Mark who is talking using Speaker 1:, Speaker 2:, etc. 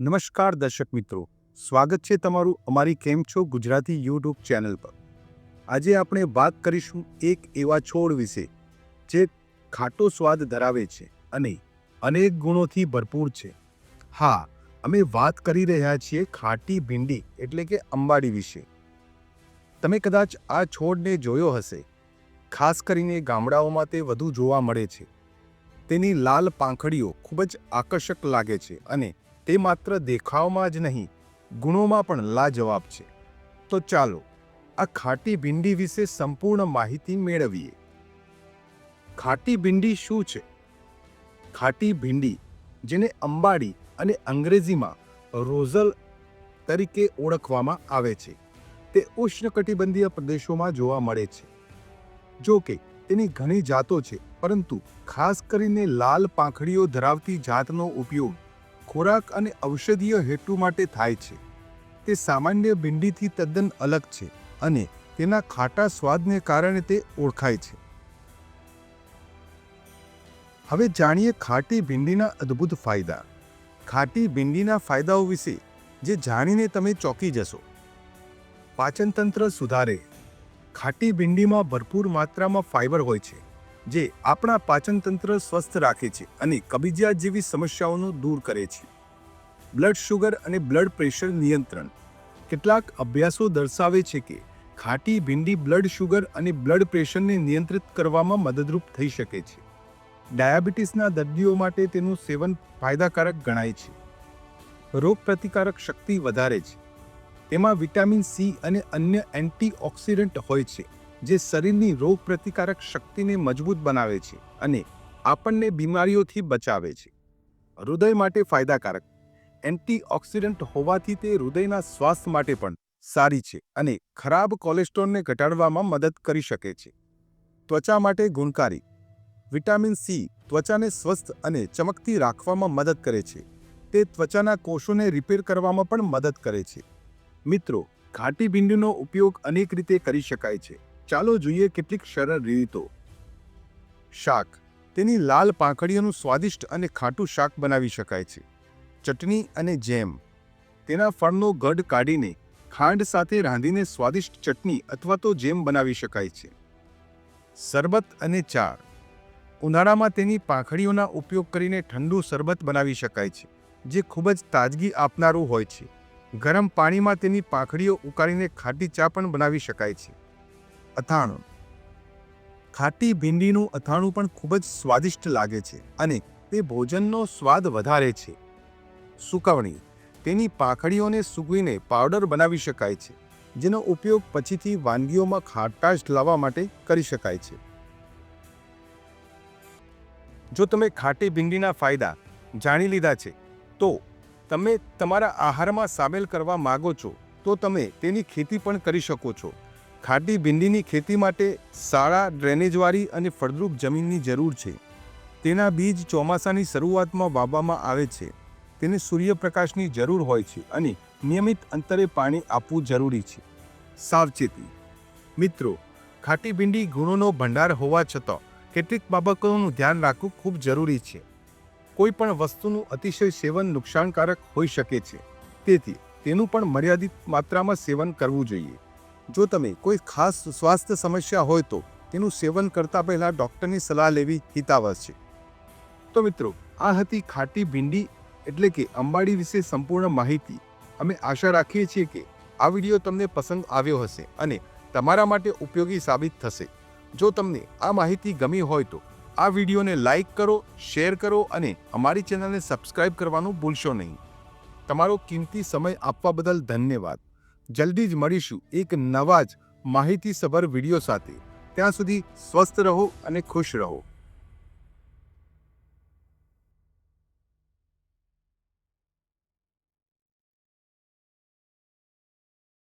Speaker 1: નમસ્કાર દર્શક મિત્રો. સ્વાગત છે તમારું અમારી કેમ છો ગુજરાતી યુટ્યુબ ચેનલ પર. આજે આપણે વાત કરીશું એક એવા છોડ વિશે, જે ખાટો સ્વાદ ધરાવે છે અને અનેક ગુણોથી ભરપૂર છે. હા, અમે વાત કરી રહ્યા છીએ ખાટી ભીંડી એટલે કે અંબાડી વિશે. તમે કદાચ આ છોડને જોયો હશે. ખાસ કરીને ગામડાઓમાં તે વધુ જોવા મળે છે. તેની લાલ પાંખડીઓ ખૂબ જ આકર્ષક લાગે છે અને તે માત્ર દેખાવમાં જ નહીં, ગુણોમાં પણ લાજવાબ છે. તો ચાલો, આ ખાટી ભીંડી વિશે સંપૂર્ણ માહિતી મેળવીએ. ખાટી ભીંડી શું છે? ખાટી ભીંડી, જેને અંબાડી અને અંગ્રેજીમાં રોઝલ તરીકે ઓળખવામાં આવે છે, તે ઉષ્ણકટિબંધીય પ્રદેશોમાં જોવા મળે છે. જો કે, તેની ઘણી જાતો છે, પરંતુ ખાસ કરીને લાલ પાંખડીઓ ધરાવતી જાતનો ઉપયોગ ખોરાક અને ઔષધીય હેતુ માટે થાય છે. તે સામાન્ય ભીંડીથી તદ્દન અલગ છે અને તેના ખાટા સ્વાદને કારણે તે ઓળખાય છે. હવે જાણીએ ખાટી ભીંડીના અદ્ભુત ફાયદા. ખાટી ભીંડીના ફાયદાઓ વિશે, જે જાણીને તમે ચોંકી જશો. પાચનતંત્ર સુધારે. ખાટી ભીંડીમાં ભરપૂર માત્રામાં ફાઇબર હોય છે, જે આપણા પાચનતંત્ર સ્વસ્થ રાખે છે અને કબજિયાત જેવી સમસ્યાઓનું દૂર કરે છે. બ્લડ શુગર અને બ્લડ પ્રેશર નિયંત્રણ. કેટલાક અભ્યાસો દર્શાવે છે કે ખાટી, ભીંડી બ્લડ શુગર અને બ્લડ પ્રેશરને નિયંત્રિત કરવામાં મદદરૂપ થઈ શકે છે. ડાયાબિટીસના દર્દીઓ માટે તેનું સેવન ફાયદાકારક ગણાય છે. રોગ પ્રતિકારક શક્તિ વધારે છે. તેમાં વિટામિન સી અને અન્ય એન્ટીઓક્સિડન્ટ હોય છે, જે શરીરની રોગ પ્રતિકારક શક્તિને મજબૂત બનાવે છે અને આપણને બીમારીઓથી બચાવે છે. હૃદય માટે ફાયદાકારક. એન્ટીઓક્સિડન્ટ હોવાથી તે હૃદયના સ્વાસ્થ્ય માટે પણ સારી છે અને ખરાબ કોલેસ્ટ્રોલને ઘટાડવામાં મદદ કરી શકે છે. ત્વચા માટે ગુણકારી. વિટામિન સી ત્વચાને સ્વસ્થ અને ચમકતી રાખવામાં મદદ કરે છે. તે ત્વચાના કોષોને રિપેર કરવામાં પણ મદદ કરે છે. મિત્રો, ઘાટી ભીંડીનો ઉપયોગ અનેક રીતે કરી શકાય છે. ચાલો જોઈએ કેટલીક સરળ રીતો. શાક. તેની લાલ પાંખડીઓનું સ્વાદિષ્ટ અને ખાટું શાક બનાવી શકાય છે. ચટણી અને જેમ. તેના ફળનો ગઢ કાઢીને ખાંડ સાથે રાંધીને સ્વાદિષ્ટ ચટણી અથવા તો જેમ બનાવી શકાય છે. શરબત અને ચા ઉનાળામાં તેની પાંખડીઓના ઉપયોગ કરીને ઠંડુ શરબત બનાવી શકાય છે, જે ખૂબ જ તાજગી આપનારું હોય છે. ગરમ પાણીમાં તેની પાંખડીઓ ઉકાળીને ખાટી ચા પણ બનાવી શકાય છે. અથાણું. ખાટી ભીંડીનું અથાણું પણ ખૂબ જ સ્વાદિષ્ટ લાગે છે અને તે ભોજનનો સ્વાદ વધારે છે. સુકવણી. તેની પાંખડીઓને સૂકવીને પાવડર બનાવી શકાય છે, જેનો ઉપયોગ પછીથી વાનગીઓમાં ખાટાશ લાવવા માટે કરી શકાય છે. જો તમે ખાટી ભીંડીના ફાયદા જાણી લીધા છે, તો તમે તમારા આહારમાં સામેલ કરવા માગો છો, તો તમે તેની ખેતી પણ કરી શકો છો. ખાટી ભીંડીની ખેતી માટે સારા ડ્રેનેજવાળી અને ફળદ્રુપ જમીનની જરૂર છે. તેના બીજ ચોમાસાની શરૂઆતમાં વાવવામાં આવે છે. તેને સૂર્યપ્રકાશની જરૂર હોય છે અને નિયમિત અંતરે પાણી આપવું જરૂરી છે. સાવચેતી. મિત્રો ખાટી ભીંડી ગુણોનો ભંડાર હોવા છતાં કેટલીક બાબતોનું ધ્યાન રાખવું ખૂબ જરૂરી છે. કોઈ પણ વસ્તુનું અતિશય સેવન નુકસાનકારક હોઈ શકે છે. તેથી, તેનું પણ મર્યાદિત માત્રામાં સેવન કરવું જોઈએ. જો તમે કોઈ ખાસ સ્વાસ્થ્ય સમસ્યા હોય તો તેનું સેવન કરતા પહેલા ડૉક્ટરની સલાહ લેવી હિતાવહ છે. તો મિત્રો, આ હતી ખાટી ભીંડી એટલે કે અંબાડી વિશે સંપૂર્ણ માહિતી અમે આશા રાખીએ છીએ કે આ વીડિયો તમને પસંદ આવ્યો હશે અને તમારા માટે ઉપયોગી સાબિત થશે. જો તમને આ માહિતી ગમી હોય તો આ વિડીયોને લાઈક કરો, શેર કરો અને અમારી ચેનલને સબસ્ક્રાઇબ કરવાનું ભૂલશો નહીં. તમારો કિંમતી સમય આપવા બદલ ધન્યવાદ. જલ્દી જ મળીશું એક નવા જ માહિતીસભર વીડિયો સાથે. ત્યાં સુધી સ્વસ્થ રહો અને ખુશ રહો.